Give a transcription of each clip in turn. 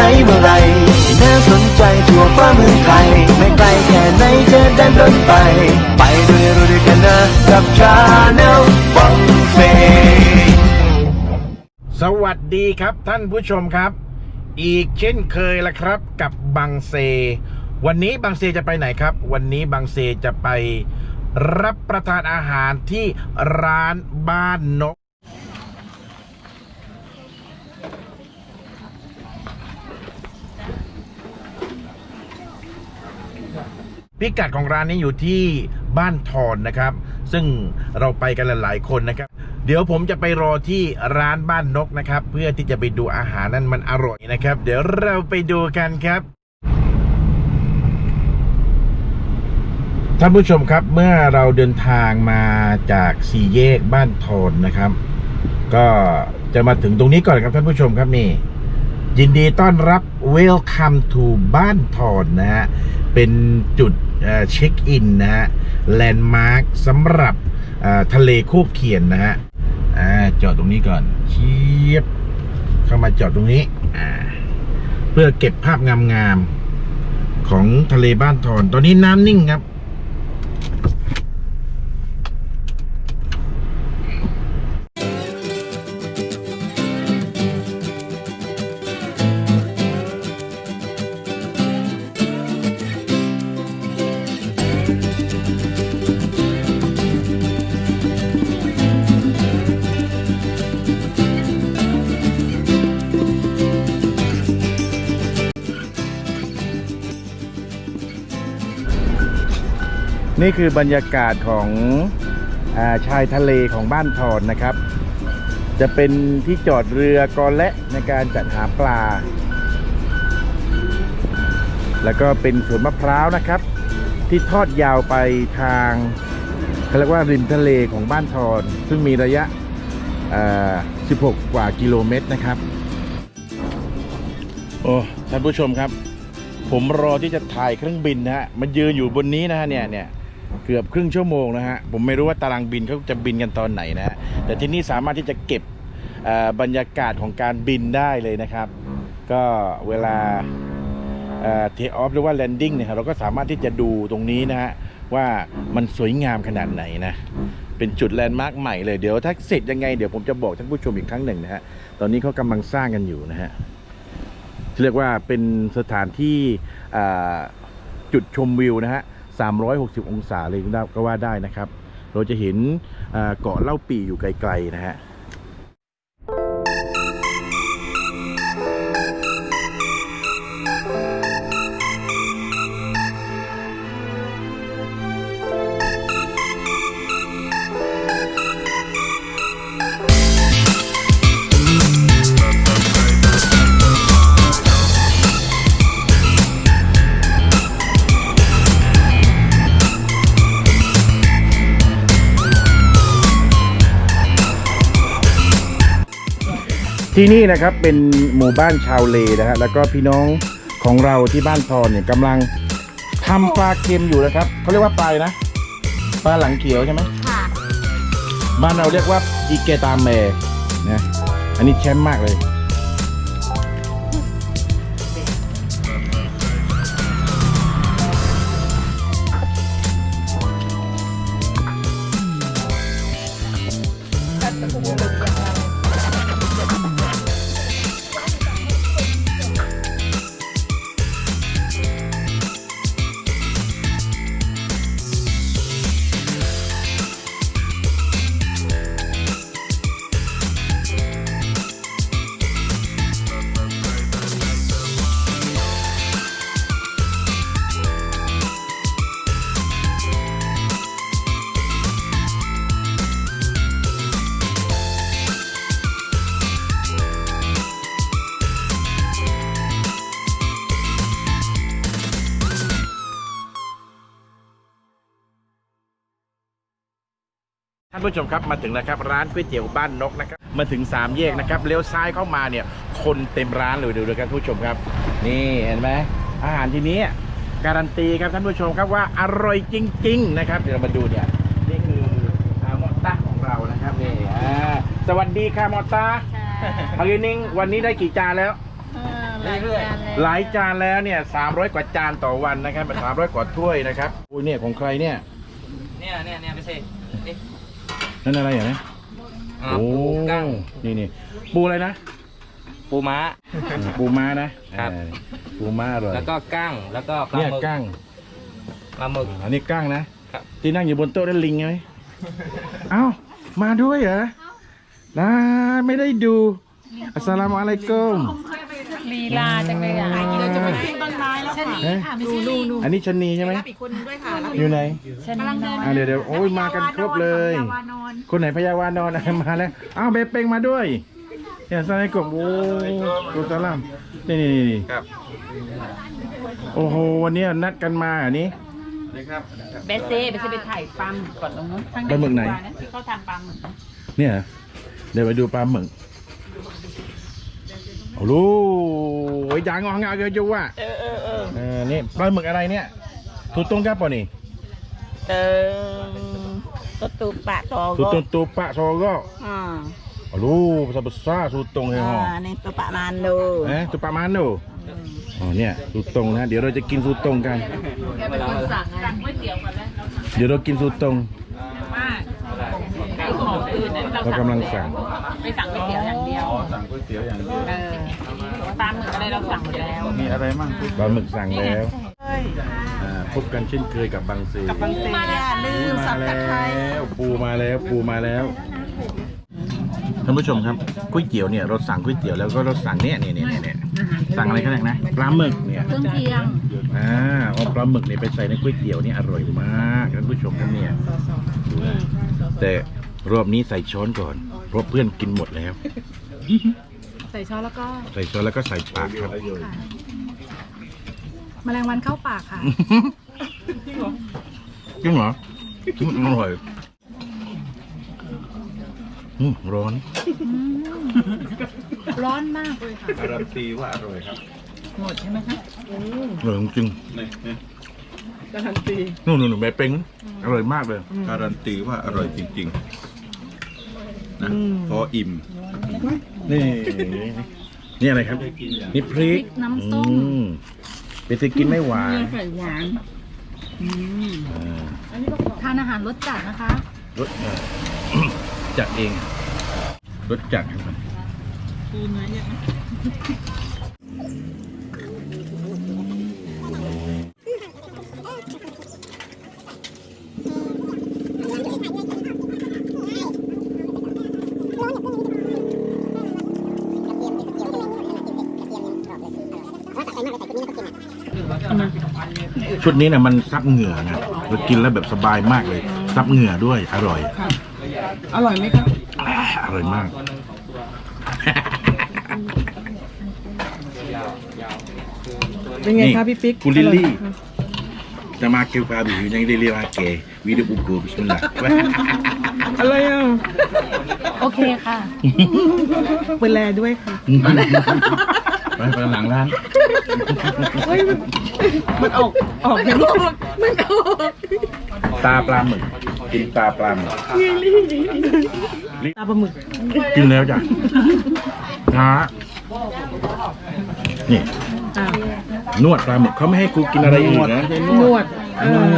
นเมื่อไรที่น่าสนใจทั่วฟ้าเมืองไทย ไม่ไกลแค่ไหนจะเดินรถไป ไปด้วยรู้ด้วยกันนะกับชาแนลบังเฟสวัสดีครับท่านผู้ชมครับ อีกเช่นเคยละครับกับบังเซ วันนี้บังเซจะไปไหนครับ วันนี้บังเซจะไปรับประทานอาหารที่ร้านบ้านนก พิกัดของร้านนี้อยู่ที่บ้านทอนนะครับ ซึ่งเราไปกันหลายๆคนนะครับ เดี๋ยวผมจะไปรอที่ร้านบ้านนกนะครับ เพื่อที่จะไปดูอาหารนั้นมันอร่อยนะครับ เดี๋ยวเราไปดูกันครับท่านผู้ชมครับเมื่อเราเดินทางมาจากสี่แยกบ้านทอนนะครับ ก็จะมาถึงตรงนี้ก่อนครับท่านผู้ชมครับนี่ ยินดีต้อนรับ Welcome to บ้านทอนนะฮะ เป็นจุดเช็คอินนะฮะ แลนด์มาร์คสำหรับทะเลคูบเขียนนะฮะอ่าจอดตรงนี้ก่อนเชียบเข้ามาจอดตรงนี้อ่าเพื่อเก็บภาพงามๆของทะเลบ้านทอน ตอนนี้น้ำนิ่งครับ นี่คือบรรยากาศของอาชายทะเลของบ้านทอนนะครับ จะเป็นที่จอดเรือกอและในการจัดหาปลา แล้วก็เป็นสวนมะพร้าวนะครับ ที่ทอดยาวไปทางเขาเรียกว่าริมทะเลของบ้านทอนซึ่งมีระยะ 16 กว่ากิโลเมตรนะครับ โอ้ท่านผู้ชมครับ ผมรอที่จะถ่ายเครื่องบินนะฮะมันยืนอยู่บนนี้นะฮะเนี่ยเนี่ย เกือบครึ่งชั่วโมงนะฮะ ผมไม่รู้ว่าตารางบินเขาจะบินกันตอนไหนนะฮะแต่ที่นี่สามารถที่จะเก็บบรรยากาศของการบินได้เลยนะครับ ก็เวลาเทออฟหรือว่าแลนดิ้งเนี่ยเราก็สามารถที่จะดูตรงนี้นะฮะ ว่ามันสวยงามขนาดไหนนะ เป็นจุดแลนด์มาร์คใหม่เลยเดี๋ยวถ้าเสร็จยังไงเดี๋ยวผมจะบอกท่านผู้ชมอีกครั้งหนึ่งนะฮะ ตอนนี้เขากำลังสร้างกันอยู่นะฮะเรียกว่าเป็นสถานที่จุดชมวิวนะฮะ 360 องศาเลยก็ว่าได้นะครับ เราจะเห็นเกาะเล่าปีอยู่ไกลๆนะฮะ ที่นี่นะครับเป็นหมู่บ้านชาวเลนะฮะแล้วก็พี่น้องของเราที่บ้านทอนเนี่ยกำลังทำปลาเค็มอยู่นะครับเขาเรียกว่าปลาอะไรนะ ปลาหลังเขียวใช่ไหมค่ะ บ้านเราเรียกว่าอีเกตาเมนะอันนี้แชมป์มากเลย ท่านผู้ชมครับมาถึงแล้วครับร้านก๋วยเตี๋ยวบ้านนกนะครับมาถึงสามแยกนะครับเลี้ยวซ้ายเข้ามาเนี่ยคนเต็มร้านเลยดูเลยครับท่านผู้ชมครับ นี่เห็นไหมอาหารที่นี้การันตีครับท่านผู้ชมครับว่าอร่อยจริง ๆ นะครับเดี๋ยวเรามาดูเนี่ยนี่คืออามอตต้าของเรานะครับนี่อ่าสวัสดีค่ะมอตต้าค่ะพากินิงวันนี้ได้กี่จานแล้วเรื่อยหลายจานแล้วเนี่ยสามร้อยกว่าจานต่อวันนะครับสามร้อยกว่าถ้วยนะครับอุ้ยเนี่ยของใครเนี่ยๆเนี่ยเนี่ยเนี่ยไม่ใช่เอ๊ะ นั่นอะไรอย่างนี้อ่าโอ้ปูกั้ง นี่นี่ปูอะไรนะปูม้า ปูม้านะครับ เออปูม้าอร่อยแล้วก็กั้ง แล้วก็ปลาเนี่ยหมึกกั้งปลาหมึก อันนี้กั้งนะครับ ที่นั่งอยู่บนโต๊ะนั่นลิงไงเอ้ามาด้วยเหรอนะไม่ได้ดูอัสสลามุอะลัยกุม ลีลาจังเลยอะเดี๋ยวจะไปขึ้นต้นไม้แล้วค่ะเอ๊ะดูดูดูอันนี้ชะนีใช่ไหมอีกคนนึงด้วยค่ะอยู่ไหนกำลังเดินอะเดี๋ยวเดี๋ยวโอ้ยมากันครบเลยวานอนคนไหนพยาวานอนอะไรมาแล้ว อ้าวเบเป้งมาด้วยเนี่ยสไลกบโอ้กุสลามนี่นี่นี่ครับ โอ้โหวันนี้นัดกันมาอันนี้เบสเซ่เบสเซ่ไปถ่ายปลาหมึกก่อนตรงนู้นข้างปลาหมึกไหน ที่เขาทำปลาหมึกเนี่ยเหรอเดี๋ยวไปดูปลาหมึก โอ้โหไอ้ยางองเอาเยอะๆว่ะเออเออเออเออนี่ปลาหมึกอะไรเนี่ยถูกตรงครับป่ะนี่เออก็ตูปะตอถูกก็ตรงตัวปะโซก็อ่าโอ้โหภาษาภาษาถูกตรงเลยฮะอ่านี่ตัวปะมานดูเอ๊ะตัวปลามันดูอ๋อเนี่ยสูตรตรงนะเดี๋ยวเราจะกินสูตรตรงกันแกเป็นคนสั่งไงสั่งก๋วยเตี๋ยวก่อนแล้วเดี๋ยวเรากินสูตรตรงว่าไอ้ของอื่นเนี่ยเรากำลังสั่ง ไปสั่งก๋วยเตี๋ยวอย่างเดียว สั่งก๋วยเตี๋ยวอย่างเดียว เออ ปลาหมึกอะไรเราสั่งหมดแล้ว มีอะไรมั่งปลาหมึกสั่งแล้วอ่าพบกันเช่นเคยกับบางซีบางทีอะลืมสับตะไคร้แล้วปูมาแล้วปูมาแล้วท่านผู้ชมครับก๋วยเตี๋ยวเนี่ยเราสั่งก๋วยเตี๋ยวแล้วก็เราสั่งเนี่ยเนี่ยเนี่ยเนี่ยสั่งอะไรกันนะปลาหมึกเนี่ย เครื่องเคียง อ่าเอาปลาหมึกเนี่ยไปใส่ในก๋วยเตี๋ยวนี่อร่อยมากท่านผู้ชมครับเนี่ยดูนะแต่รอบนี้ใส่ช้อนก่อน เพราะเพื่อนกินหมดแล้ว ใส่ช้อนแล้วก็ใส่ช้อนแล้วก็ใส่ปากครับแมลงวันเข้าปากค่ะ จริงเหรออืมอร่อยอืมร้อน ร้อนมากเลยค่ะ การันตีว่าอร่อยครับหมดใช่ไหมคะอร่อยจริงนี่นี่ๆนู่นนู่นแบบเป็งอร่อยมากเลย การันตีว่าอร่อยจริงๆนะพออิ่ม นี่นี่อะไรครับนี่พริกพริกน้ำส้มอืเป็นสิกินไม่หวานไข่หวานอ่าทานอาหารรสจัดนะคะรสเอ่อจัดเองรสจัดครับ ชุดนี้เนี่ยมันซับเหงื่อนะเรากินแล้วแบบสบายมากเลย ซับเหงื่อด้วย อร่อยอร่อยไหมคะอร่อยมาก เป็นไงคะพี่ปิ๊กคุณลิลลี่จะมาเกี่ยวกับอยู่ยังลิลลี่มาเกวิดีโอกูบิสมิลลาห์อะไรอะ โอเคค่ะ เปิดแลด้วยค่ะ ไปไปหลังร้านมันออกออกเป็นมันออกตาปลาหมึก กินตาปลาหมึกตาปลาหมึกกินแล้วจ้ะนะนี่อะนวดปลาหมึกเขาไม่ให้กูกินอะไรอื่นนะนวดเออ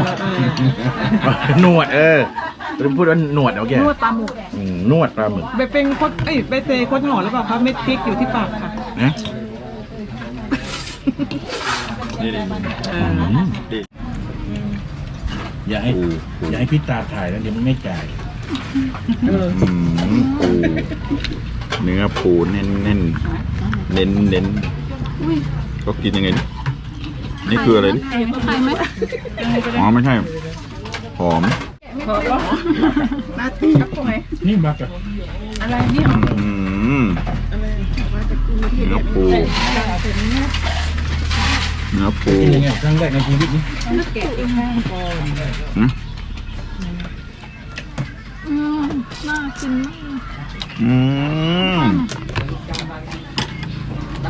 เออนวดเออจะพูดว่าหนวดเอาแกนวดปลาหมึกอืมนวดปลาหมึก ไปเป็นโคดเอ้ยไปเซโคดหอหรือเปล่าคะเม็ดพริกอยู่ที่ปากค่ะนะ นี่นี่เออือมอย่าให้อย่าให้พี่ตาถ่ายแล้วเดี๋ยวมันไม่จ่ายเอออืมปูเนื้อปูแน่นแน่นเน้นเน้นก็กินยังไงดินี่คืออะไรดิใครไหมอ๋อไม่ใช่หอมนี่บักอะอะไรเนี่ยอืมเนื้อปู เนื้อปูกินยังไงครั้งแรกในชีวิตนี้อืมอืมน่ากินมากอืมต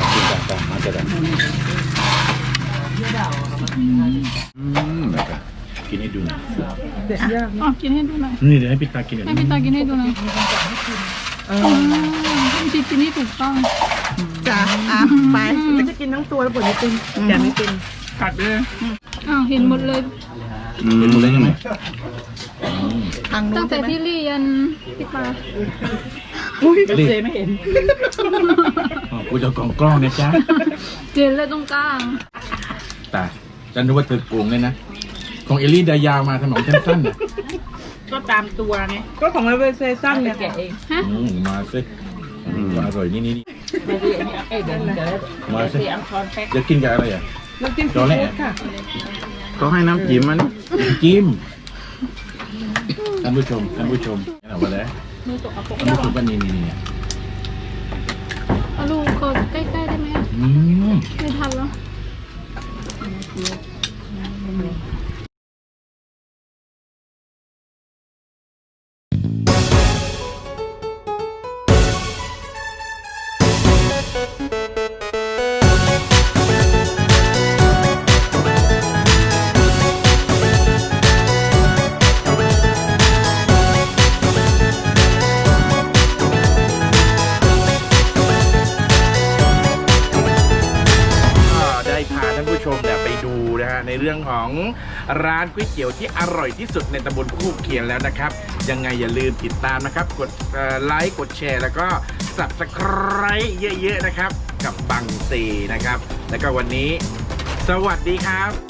ากินตาตามาจะได้อืมนะครับกินให้ดูหน่อยเด็ดยากอ๋อกินให้ดูหน่อยนี่เดี๋ยวให้พี่ตากินเดี๋ยวให้นี้พี่ตากินให้ดูหน่อยเออจริงๆนี่ถูกต้อง จ้ะอะไปแต่จะกินทั้งตัวแล้วปวดนิดนึงอย่าไม่เป็นกัดไปเลยอ้าวเห็นหมดเลยเห็นหมดเลยใช่ไหมทางนู้ตั้นงแต่ใช่ไหมพี่ลี่ยันพี่ปาอุ้ยเจไม่เห็นอ๋อกูจะเอากล่องกล้องนะจ๊ะเห็นเลยตรงกลาง ตายฉันนึกว่าเธอโกงเลยนะ ของเอลลี่ดายาวมาถนนสั้นๆเนี่ยก็ตามตัวไงก็ของเราเป็นเซซันเนี่ยแกะเองฮะอืมมาสิอร่อยนี่นี่นี่ มาสิจะกินกับอะไรอะ น้ำจิ้มจอซีแหล่ฟู้ดค่ะเขาให้น้ำจิ้มมันจิ้มท่านผู้ชมท่านผู้ชมเอาไปเลยท่านผู้ชมก็นี่นี่นี่เอาลูกขอใกล้ๆได้ไหมอะอืมไม่ทันแล้วาท่านผู้ชมเนี่ยไปดูนะฮะในเรื่องของร้านก๋วยเตี๋ยวที่อร่อยที่สุดในตำบลคู่เคียนแล้วนะครับ ยังไงอย่าลืมติดตามนะครับ กดไลค์กดแชร์ แล้วก็ subscribe เยอะๆนะครับ กับบังซีนะครับ แล้วก็วันนี้ สวัสดีครับ